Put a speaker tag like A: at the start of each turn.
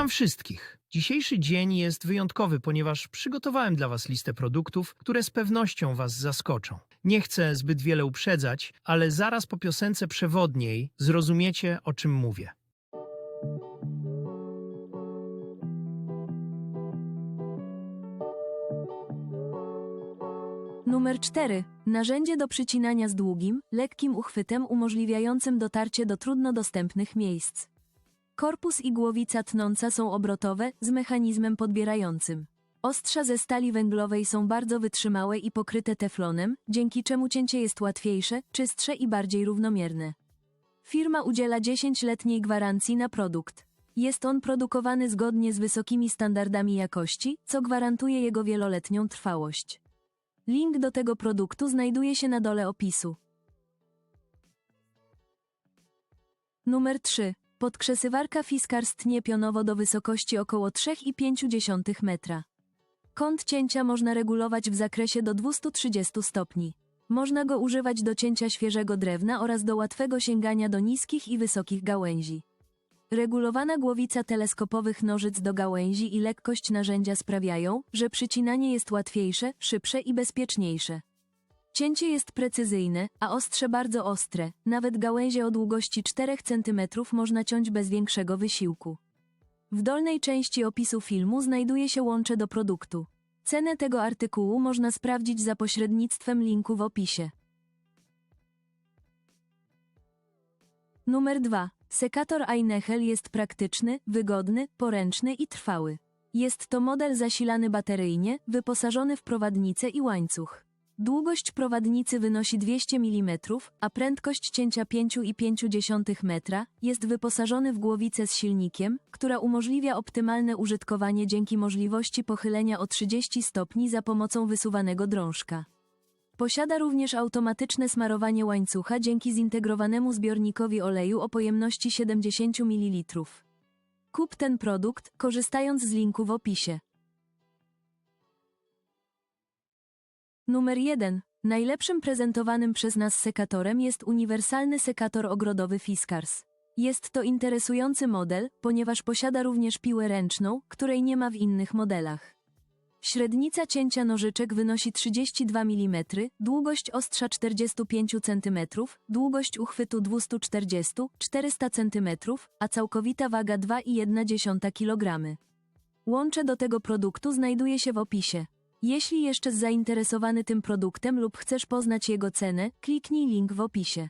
A: Witam wszystkich. Dzisiejszy dzień jest wyjątkowy, ponieważ przygotowałem dla Was listę produktów, które z pewnością Was zaskoczą. Nie chcę zbyt wiele uprzedzać, ale zaraz po piosence przewodniej zrozumiecie, o czym mówię.
B: Numer 4. Narzędzie do przycinania z długim, lekkim uchwytem umożliwiającym dotarcie do trudno dostępnych miejsc. Korpus i głowica tnąca są obrotowe, z mechanizmem podbierającym. Ostrza ze stali węglowej są bardzo wytrzymałe i pokryte teflonem, dzięki czemu cięcie jest łatwiejsze, czystsze i bardziej równomierne. Firma udziela 10-letniej gwarancji na produkt. Jest on produkowany zgodnie z wysokimi standardami jakości, co gwarantuje jego wieloletnią trwałość. Link do tego produktu znajduje się na dole opisu. Numer 3. Podkrzesywarka Fiskars tnie pionowo do wysokości około 3,5 metra. Kąt cięcia można regulować w zakresie do 230 stopni. Można go używać do cięcia świeżego drewna oraz do łatwego sięgania do niskich i wysokich gałęzi. Regulowana głowica teleskopowych nożyc do gałęzi i lekkość narzędzia sprawiają, że przycinanie jest łatwiejsze, szybsze i bezpieczniejsze. Cięcie jest precyzyjne, a ostrze bardzo ostre, nawet gałęzie o długości 4 cm można ciąć bez większego wysiłku. W dolnej części opisu filmu znajduje się łącze do produktu. Cenę tego artykułu można sprawdzić za pośrednictwem linku w opisie. Numer 2. Sekator Einechel jest praktyczny, wygodny, poręczny i trwały. Jest to model zasilany bateryjnie, wyposażony w prowadnicę i łańcuch. Długość prowadnicy wynosi 200 mm, a prędkość cięcia 5,5 metra jest wyposażony w głowicę z silnikiem, która umożliwia optymalne użytkowanie dzięki możliwości pochylenia o 30 stopni za pomocą wysuwanego drążka. Posiada również automatyczne smarowanie łańcucha dzięki zintegrowanemu zbiornikowi oleju o pojemności 70 ml. Kup ten produkt, korzystając z linku w opisie. Numer 1. Najlepszym prezentowanym przez nas sekatorem jest uniwersalny sekator ogrodowy Fiskars. Jest to interesujący model, ponieważ posiada również piłę ręczną, której nie ma w innych modelach. Średnica cięcia nożyczek wynosi 32 mm, długość ostrza 45 cm, długość uchwytu 240-400 cm, a całkowita waga 2,1 kg. Łącze do tego produktu znajduje się w opisie. Jeśli jeszcze zainteresowany tym produktem lub chcesz poznać jego cenę, kliknij link w opisie.